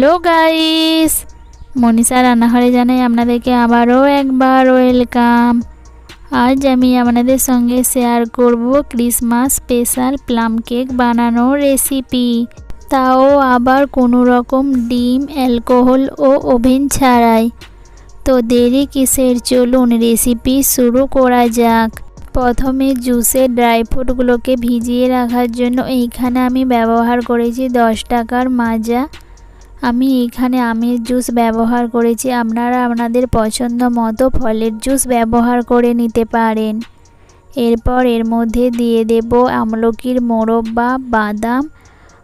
Hello guys Manisha রান্নাঘরে জানাই আপনাদেরকে আবারও একবার ওয়েলকাম আজ আমি আপনাদের সঙ্গে শেয়ার করব ক্রিসমাস স্পেশাল প্লাম কেক বানানোর রেসিপি তাও আবার কোনো রকম ডিম অ্যালকোহল ও ওভেন ছাড়াই। তো দেরি কিসের? চলুন রেসিপি শুরু করা যাক। প্রথমে জুসের ড্রাই ফ্রুটগুলোকে ভিজিয়ে রাখার জন্য এইখানে আমি ব্যবহার করেছি দশ টাকার মাজা। আমি এখানে আমের জুস ব্যবহার করেছি। আপনারা আপনাদের পছন্দ মতো ফলের জুস ব্যবহার করে নিতে পারেন। এরপর এর মধ্যে দিয়ে দেব আমলকির মোরব্বা বাদাম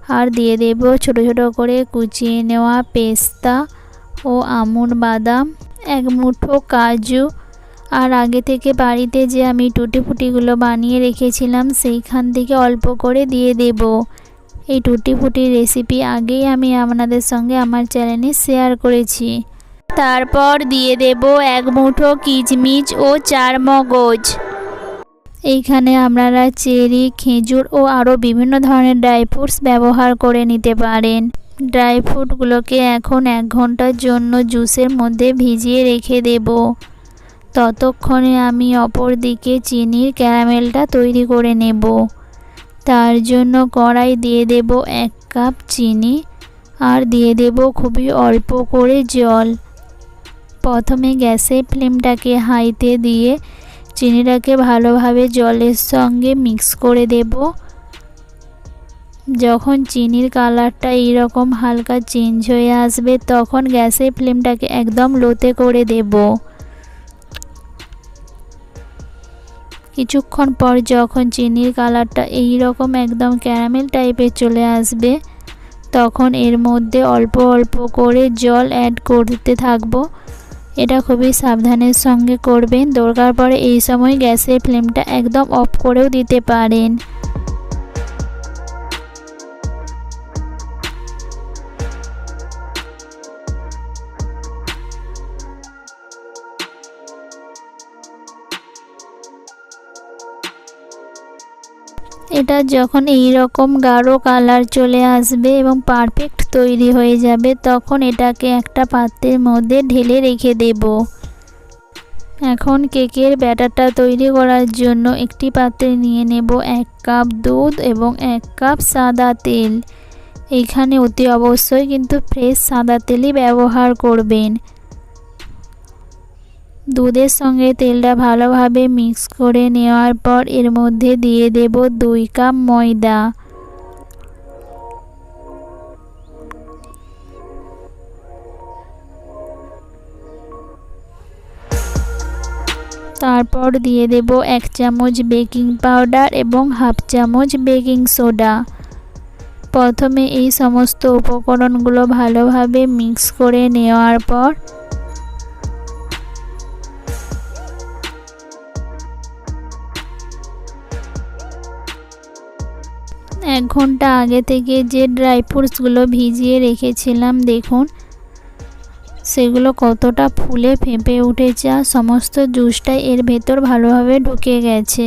আর দিয়ে দেব ছোট ছোট করে কুচিয়ে নেওয়া পেস্তা ও আমুন বাদাম, এক মুঠো কাজু। আর আগে থেকে বাড়িতে যে আমি টুটি ফুটিগুলো বানিয়ে রেখেছিলাম সেইখান থেকে অল্প করে দিয়ে দেব। এই টুটি ফুটির রেসিপি আগেই আমি আপনাদের সঙ্গে আমার চ্যানেলে শেয়ার করেছি। তারপর দিয়ে দেব এক মুঠো কিচমিচ ও চার মগজ। এইখানে আপনারা চেরি, খেজুর ও আরও বিভিন্ন ধরনের ড্রাই ফ্রুটস ব্যবহার করে নিতে পারেন। ড্রাই ফ্রুটগুলোকে এখন এক ঘণ্টার জন্য জুসের মধ্যে ভিজিয়ে রেখে দেব। ততক্ষণে আমি অপর দিকে চিনির ক্যারামেলটা তৈরি করে নেব। তার জন্য কড়াই দিয়ে দেব এক কাপ চিনি আর দিয়ে দেব খুবই অল্প করে জল। প্রথমে গ্যাসের ফ্লেমটাকে হাইতে দিয়ে চিনিটাকে ভালোভাবে জলের সঙ্গে মিক্স করে দেব। যখন চিনির কালারটা এইরকম হালকা চেঞ্জ হয়ে আসবে, তখন গ্যাসের ফ্লেমটাকে একদম লোতে করে দেব। কিছুক্ষণ পর যখন চিনির কালারটা এই রকম একদম ক্যারামেল টাইপের চলে আসবে, তখন এর মধ্যে অল্প অল্প করে জল অ্যাড করতে থাকব। এটা খুবই সাবধানের সঙ্গে করবেন। দরকার পরে এই সময় গ্যাসের ফ্লেমটা একদম অফ করেও দিতে পারেন। এটা যখন এই রকম গাঢ় কালার চলে আসবে এবং পারফেক্ট তৈরি হয়ে যাবে, তখন এটাকে একটা পাত্রের মধ্যে ঢেলে রেখে দেব। এখন কেকের ব্যাটারটা তৈরি করার জন্য একটি পাত্রে নিয়ে নেব এক কাপ দুধ এবং এক কাপ সাদা তেল। এখানে অতি অবশ্যই কিন্তু ফ্রেশ সাদা তেলই ব্যবহার করবেন। দুধের সঙ্গে তেলটা ভালোভাবে মিক্স করে নেওয়ার পর এর মধ্যে দিয়ে দেব দুই কাপ ময়দা। তারপর দিয়ে দেব এক চামচ বেকিং পাউডার এবং হাফ চামচ বেকিং সোডা। প্রথমে এই সমস্ত উপকরণগুলো ভালোভাবে মিক্স করে নেওয়ার পর এক ঘণ্টা আগে থেকে যে ড্রাই ফ্রুটসগুলো ভিজিয়ে রেখেছিলাম, দেখুন। সেগুলো কতটা ফুলে ফেঁপে উঠেছে আর সমস্ত জুসটাই এর ভেতর ভালোভাবে ঢুকে গেছে।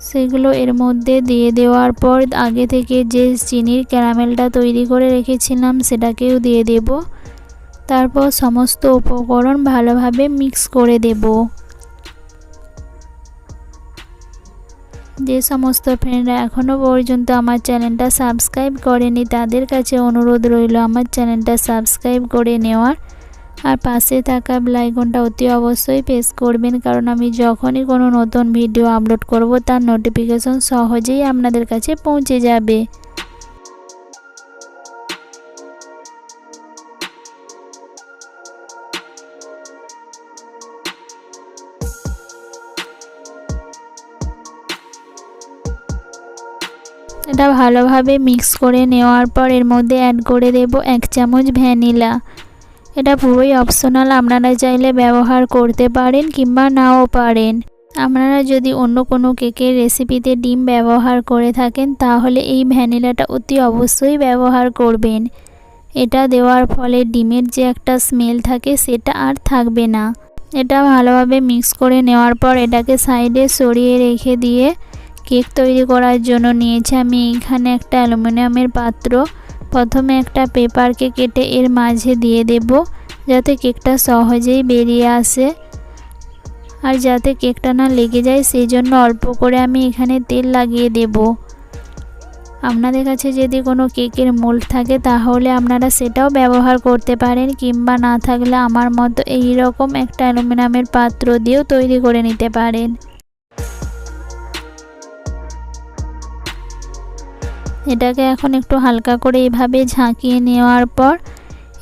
সেগুলো এর মধ্যে দিয়ে দেওয়ার পর আগে থেকে যে চিনির ক্যারামেলটা তৈরি করে রেখেছিলাম, সেটাকেও দিয়ে দেব। তারপর সমস্ত উপকরণ ভালোভাবে মিক্স করে দেবো। যে সমস্ত ফ্রেন্ডরা এখনও পর্যন্ত আমার চ্যানেলটা সাবস্ক্রাইব করেনি, তাদের কাছে অনুরোধ রইল আমার চ্যানেলটা সাবস্ক্রাইব করে নেওয়ার। আর পাশে থাকা ব্লাইকনটা অতি অবশ্যই প্রেস করবেন, কারণ আমি যখনই কোনো নতুন ভিডিও আপলোড করব, তার নোটিফিকেশন সহজেই আপনাদের কাছে পৌঁছে যাবে। এটা ভালোভাবে মিক্স করে নেওয়ার পর এর মধ্যে অ্যাড করে দেব এক চামচ ভ্যানিলা এটা পুরোই অপশনাল আপনারা চাইলে ব্যবহার করতে পারেন কিংবা নাও পারেন। আপনারা যদি অন্য কোনো কেকের রেসিপিতে ডিম ব্যবহার করে থাকেন, তাহলে এই ভ্যানিলাটা অতি অবশ্যই ব্যবহার করবেন। এটা দেওয়ার ফলে ডিমের যে একটা স্মেল থাকে, সেটা আর থাকবে না। এটা ভালোভাবে মিক্স করে নেওয়ার পর এটাকে সাইডে সরিয়ে রেখে দিয়ে কেক তৈরি করার জন্য নিয়েছি। আমি এখানে একটা অ্যালুমিনিয়ামের পাত্র। প্রথমে একটা পেপারকে কেটে এর মাঝে দিয়ে দেব, যাতে কেকটা সহজেই বেরিয়ে আসে। আর যাতে কেকটা না লেগে যায় সেই জন্য অল্প করে আমি এখানে তেল লাগিয়ে দেব। আপনাদের কাছে যদি কোনো কেকের মোল্ড থাকে, তাহলে আপনারা সেটাও ব্যবহার করতে পারেন, কিংবা না থাকলে আমার মতো এই রকম একটা অ্যালুমিনিয়ামের পাত্র দিয়েও তৈরি করে নিতে পারেন। এটাকে এখন একটু হালকা করে এভাবে ঝাঁকিয়ে নেওয়ার পর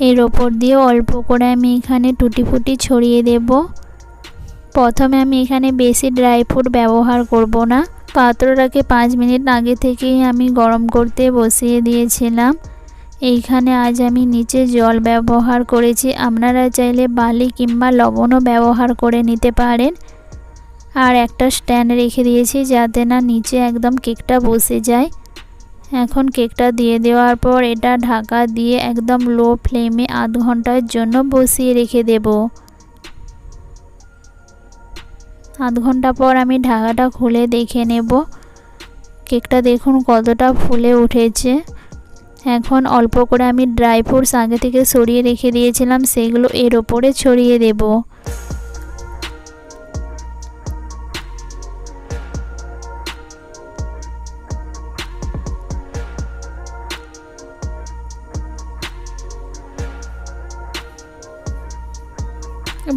এর ওপর দিয়ে অল্প করে আমি এখানে টুটি ফুটি ছড়িয়ে দেব। প্রথমে আমি এখানে বেশি ড্রাই ফ্রুট ব্যবহার করব না। পাত্রটাকে পাঁচ মিনিট আগে থেকেই আমি গরম করতে বসিয়ে দিয়েছিলাম। এইখানে আজ আমি নিচে জল ব্যবহার করেছি। আপনারা চাইলে বালি কিংবা লবণও ব্যবহার করে নিতে পারেন। আর একটা স্ট্যান্ড রেখে দিয়েছি যাতে না নিচে একদম কেকটা বসে যায়। এখন কেকটা দিয়ে দেওয়ার পর এটা ঢাকা দিয়ে একদম লো ফ্লেমে আধ ঘণ্টার জন্য বসিয়ে রেখে দেব। আধ ঘণ্টা পর আমি ঢাকাটা খুলে দেখে নেব। কেকটা দেখুন কতটা ফুলে উঠেছে। এখন অল্প করে আমি ড্রাই ফ্রুটস আগে থেকে সরিয়ে রেখে দিয়েছিলাম, সেগুলো এর ওপরে ছড়িয়ে দেবো।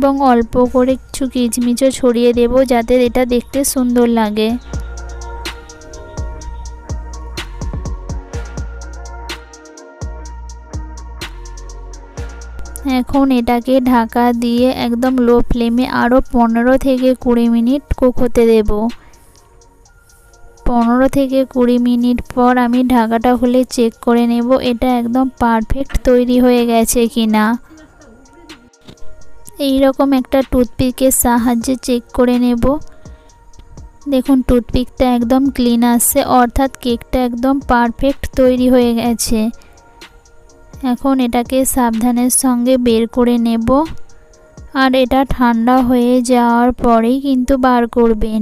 এবং অল্প করে কিছু কিচমিচও ছড়িয়ে দেব যাতে এটা দেখতে সুন্দর লাগে। এখন এটাকে ঢাকা দিয়ে একদম লো ফ্লেমে আরও পনেরো থেকে কুড়ি মিনিট কুক হতে দেব। পনেরো থেকে কুড়ি মিনিট পর আমি ঢাকাটা খুলে চেক করে নেব এটা একদম পারফেক্ট তৈরি হয়ে গেছে কি না এই রকম একটা টুথপিকের সাহায্যে চেক করে নেব। দেখুন, টুথপিকটা একদম ক্লিন আসছে অর্থাৎ কেকটা একদম পারফেক্ট তৈরি হয়ে গেছে। এখন এটাকে সাবধানের সঙ্গে বের করে নেব। আর এটা ঠান্ডা হয়ে যাওয়ার পরেই কিন্তু বার করবেন।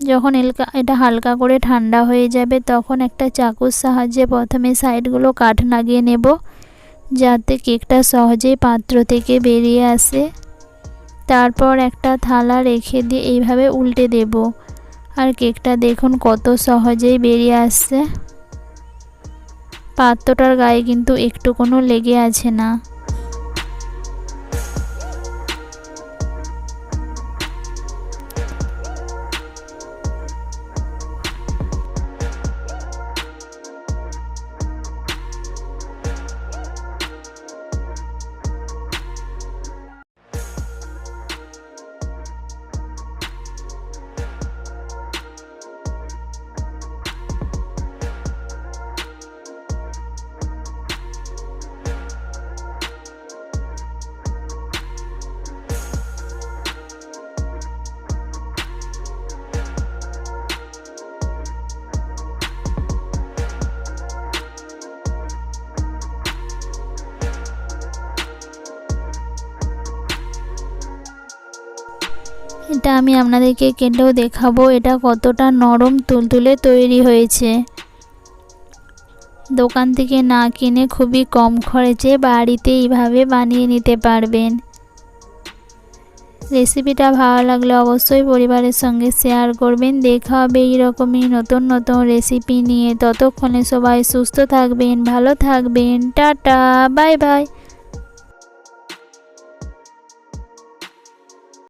যখন এটা হালকা করে ঠান্ডা হয়ে যাবে, তখন একটা চাকুর সাহায্যে প্রথমে সাইডগুলো কাঠ লাগিয়ে নেব। যাতে কেকটা সহজেই পাত্র থেকে বেরিয়ে আসে। তারপর একটা থালা রেখে দিয়ে এইভাবে উল্টে দেব। আর কেকটা দেখুন কত সহজেই বেরিয়ে আসছে। পাত্রটার গায়ে কিন্তু একটু কোনো লেগে আছে না। এটা আমি আপনাদেরকে কেটেও দেখাবো, এটা কতটা নরম তুলতুলে তৈরি হয়েছে। দোকান থেকে না কিনে খুবই কম খরচে বাড়িতে এইভাবে বানিয়ে নিতে পারবেন। রেসিপিটা ভালো লাগলে অবশ্যই পরিবারের সঙ্গে শেয়ার করবেন। দেখা হবে এইরকমই নতুন নতুন রেসিপি নিয়ে। ততক্ষণে সবাই সুস্থ থাকবেন, ভালো থাকবেন। Tata, bye bye.